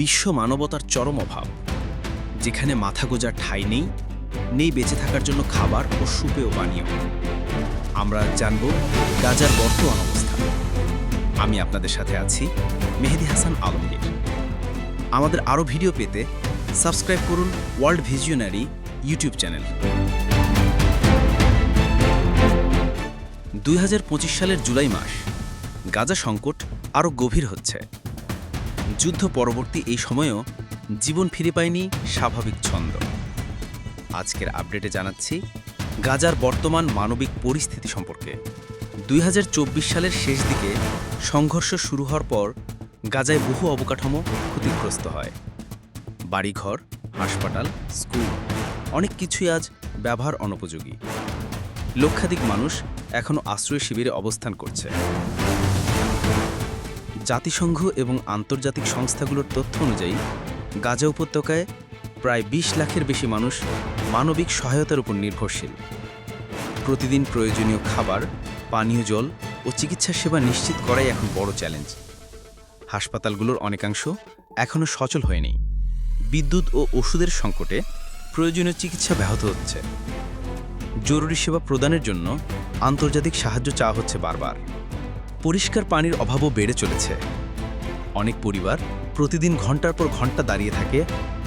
বিশ্ব মানবতার চরম অভাব, যেখানে মাথা গোজার ঠাঁই নেই নেই বেঁচে থাকার জন্য খাবার ও সুপেয় পানীয়। আমরা জানব গাজার বর্তমান অবস্থা। আমি আপনাদের সাথে আছি মেহেদি হাসান আলমগীর। আমাদের আরও ভিডিও পেতে সাবস্ক্রাইব করুন ওয়ার্ল্ড ভিজিওনারি ইউটিউব চ্যানেল। দুই হাজার পঁচিশ সালের জুলাই মাস, গাজা সংকট আরও গভীর হচ্ছে। যুদ্ধ পরবর্তী এই সময়েও জীবন ফিরে পায়নি স্বাভাবিক ছন্দ। আজকের আপডেটে জানাচ্ছি, গাজার বর্তমান মানবিক পরিস্থিতি সম্পর্কে। দুই হাজার চব্বিশ সালের শেষ দিকে সংঘর্ষ শুরু হওয়ার পর গাজায় বহু অবকাঠামো ক্ষতিগ্রস্ত হয়। বাড়িঘর, হাসপাতাল, স্কুল, অনেক কিছুই আজ ব্যবহার অনুপযোগী। লক্ষাধিক মানুষ এখনও আশ্রয় শিবিরে অবস্থান করছে। জাতিসংঘ এবং আন্তর্জাতিক সংস্থাগুলোর তথ্য অনুযায়ী, গাজা উপত্যকায় প্রায় ২০ লাখের বেশি মানুষ মানবিক সহায়তার উপর নির্ভরশীল। প্রতিদিন প্রয়োজনীয় খাবার, পানীয় জল ও চিকিৎসা সেবা নিশ্চিত করাই এখন বড় চ্যালেঞ্জ। হাসপাতালগুলোর অনেকাংশ এখনও সচল হয়নি। বিদ্যুৎ ও ওষুধের সংকটে প্রয়োজনীয় চিকিৎসা ব্যাহত হচ্ছে। জরুরি সেবা প্রদানের জন্য আন্তর্জাতিক সাহায্য চাওয়া হচ্ছে বারবার। পরিষ্কার পানির অভাবও বেড়ে চলেছে। অনেক পরিবার প্রতিদিন ঘণ্টার পর ঘণ্টা দাঁড়িয়ে থাকে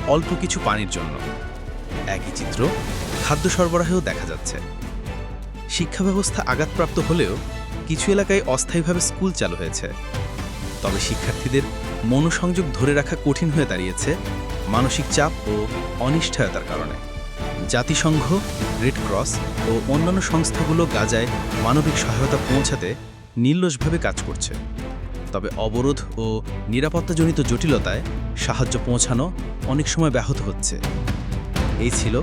অল্প কিছু পানির জন্য। একই চিত্র খাদ্য সরবরাহেও দেখা যাচ্ছে। শিক্ষা ব্যবস্থা আঘাতপ্রাপ্ত হলেও কিছু এলাকায় অস্থায়ীভাবে স্কুল চালু হয়েছে। তবে শিক্ষার্থীদের মনোসংযোগ ধরে রাখা কঠিন হয়ে দাঁড়িয়েছে মানসিক চাপ ও অনিশ্চয়তার কারণে। জাতিসংঘ, রেড ক্রস ও অন্যান্য সংস্থাগুলো গাজায় মানবিক সহায়তা পৌঁছাতে নির্লসভাবে কাজ করছে। তবে অবরোধ ও নিরাপত্তাজনিত জটিলতায় সাহায্য পৌঁছানো অনেক সময় ব্যাহত হচ্ছে। এই ছিল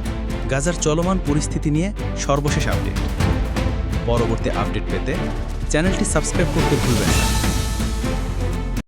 গাজার চলমান পরিস্থিতি নিয়ে সর্বশেষ আপডেট। পরবর্তী আপডেট পেতে চ্যানেলটি সাবস্ক্রাইব করতে ভুলবেন না।